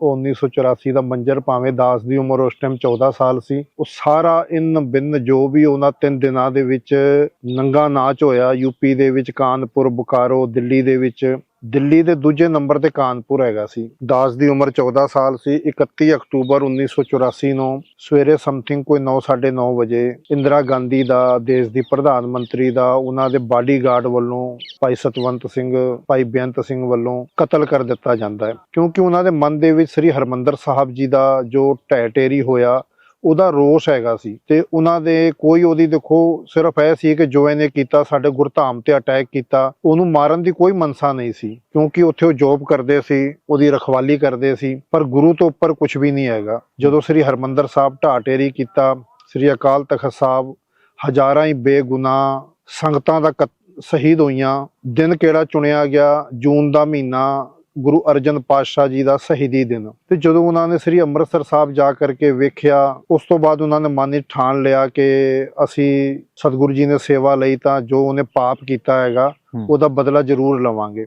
ਉਹ 1984 ਦਾ ਮੰਜਰ ਭਾਵੇਂ ਦਾਸ ਦੀ ਉਮਰ ਉਸ ਟਾਈਮ 14 ਸਾਲ ਸੀ, ਉਹ ਸਾਰਾ ਇਨ ਬਿੰਨ ਜੋ ਵੀ ਉਹਨਾਂ ਤਿੰਨ ਦਿਨਾਂ ਦੇ ਵਿੱਚ ਨੰਗਾ ਨਾਚ ਹੋਇਆ ਯੂਪੀ ਦੇ ਵਿੱਚ ਕਾਨਪੁਰ, ਬੁਕਾਰੋ, ਦਿੱਲੀ ਦੇ ਵਿੱਚ ਦਿੱਲੀ ਦੇ ਦੂਜੇ ਨੰਬਰ ਤੇ ਕਾਨਪੁਰ ਹੈਗਾ ਸੀ। ਦਾਸ ਦੀ ਉਮਰ 14 ਸਾਲ ਸੀ। 31 ਅਕਤੂਬਰ 1984 ਨੂੰ ਸਵੇਰੇ ਸਮਥਿੰਗ ਕੋਈ 9:30 ਵਜੇ ਇੰਦਰਾ ਗਾਂਧੀ ਦਾ ਦੇਸ਼ ਦੀ ਪ੍ਰਧਾਨ ਮੰਤਰੀ ਦਾ ਉਹਨਾਂ ਦੇ ਬਾਡੀਗਾਰਡ ਵੱਲੋਂ ਭਾਈ ਸਤਵੰਤ ਸਿੰਘ, ਭਾਈ ਬੇਅੰਤ ਸਿੰਘ ਵੱਲੋਂ ਕਤਲ ਕਰ ਦਿੱਤਾ ਜਾਂਦਾ ਹੈ। ਕਿਉਂਕਿ ਉਹਨਾਂ ਦੇ ਮਨ ਦੇ ਵਿੱਚ ਸ੍ਰੀ ਹਰਮੰਦਰ ਸਾਹਿਬ ਜੀ ਦਾ ਜੋ ਟੈਟੇਰੀ ਹੋਇਆ ਉਹਦਾ ਰੋਸ ਹੈਗਾ ਸੀ ਤੇ ਉਹਨਾਂ ਦੇ ਕੋਈ ਉਹਦੀ ਦੇਖੋ ਸਿਰਫ ਇਹ ਸੀ ਕਿ ਜੋ ਇਹਨੇ ਕੀਤਾ ਸਾਡੇ ਗੁਰਧਾਮ ਤੇ ਅਟੈਕ ਕੀਤਾ, ਉਹਨੂੰ ਮਾਰਨ ਦੀ ਕੋਈ ਮਨਸਾ ਨਹੀਂ ਸੀ, ਕਿਉਂਕਿ ਉੱਥੇ ਉਹ ਜੋਬ ਕਰਦੇ ਸੀ, ਉਹਦੀ ਰਖਵਾਲੀ ਕਰਦੇ ਸੀ, ਪਰ ਗੁਰੂ ਤੋਂ ਉੱਪਰ ਕੁਝ ਵੀ ਨਹੀਂ ਹੈਗਾ। ਜਦੋਂ ਸ੍ਰੀ ਹਰਮੰਦਰ ਸਾਹਿਬ ਢਾਟੇਰੀ ਕੀਤਾ, ਸ੍ਰੀ ਅਕਾਲ ਤਖਤ ਸਾਹਿਬ ਹਜ਼ਾਰਾਂ ਹੀ ਬੇਗੁਨਾਹ ਸੰਗਤਾਂ ਦਾ ਕਤ- ਸ਼ਹੀਦ ਹੋਈਆਂ, ਦਿਨ ਕਿਹੜਾ ਚੁਣਿਆ ਗਿਆ, ਜੂਨ ਦਾ ਮਹੀਨਾ ਗੁਰੂ ਅਰਜਨ ਪਾਤਸ਼ਾਹ ਜੀ ਦਾ ਸ਼ਹੀਦੀ ਦਿਨ ਤੇ ਜਦੋਂ ਉਹਨਾਂ ਨੇ ਸ੍ਰੀ ਅੰਮ੍ਰਿਤਸਰ ਸਾਹਿਬ ਜਾ ਕਰਕੇ ਵੇਖਿਆ ਉਸ ਤੋਂ ਬਾਅਦ ਉਹਨਾਂ ਨੇ ਮਨ ਵਿੱਚ ਠਾਣ ਲਿਆ ਕਿ ਅਸੀਂ ਸਤਿਗੁਰੂ ਜੀ ਨੇ ਸੇਵਾ ਲਈ ਤਾਂ ਜੋ ਉਹਨੇ ਪਾਪ ਕੀਤਾ ਹੈਗਾ ਹੂੰ। ਉਹਦਾ ਬਦਲਾ ਜ਼ਰੂਰ ਲਵਾਂਗੇ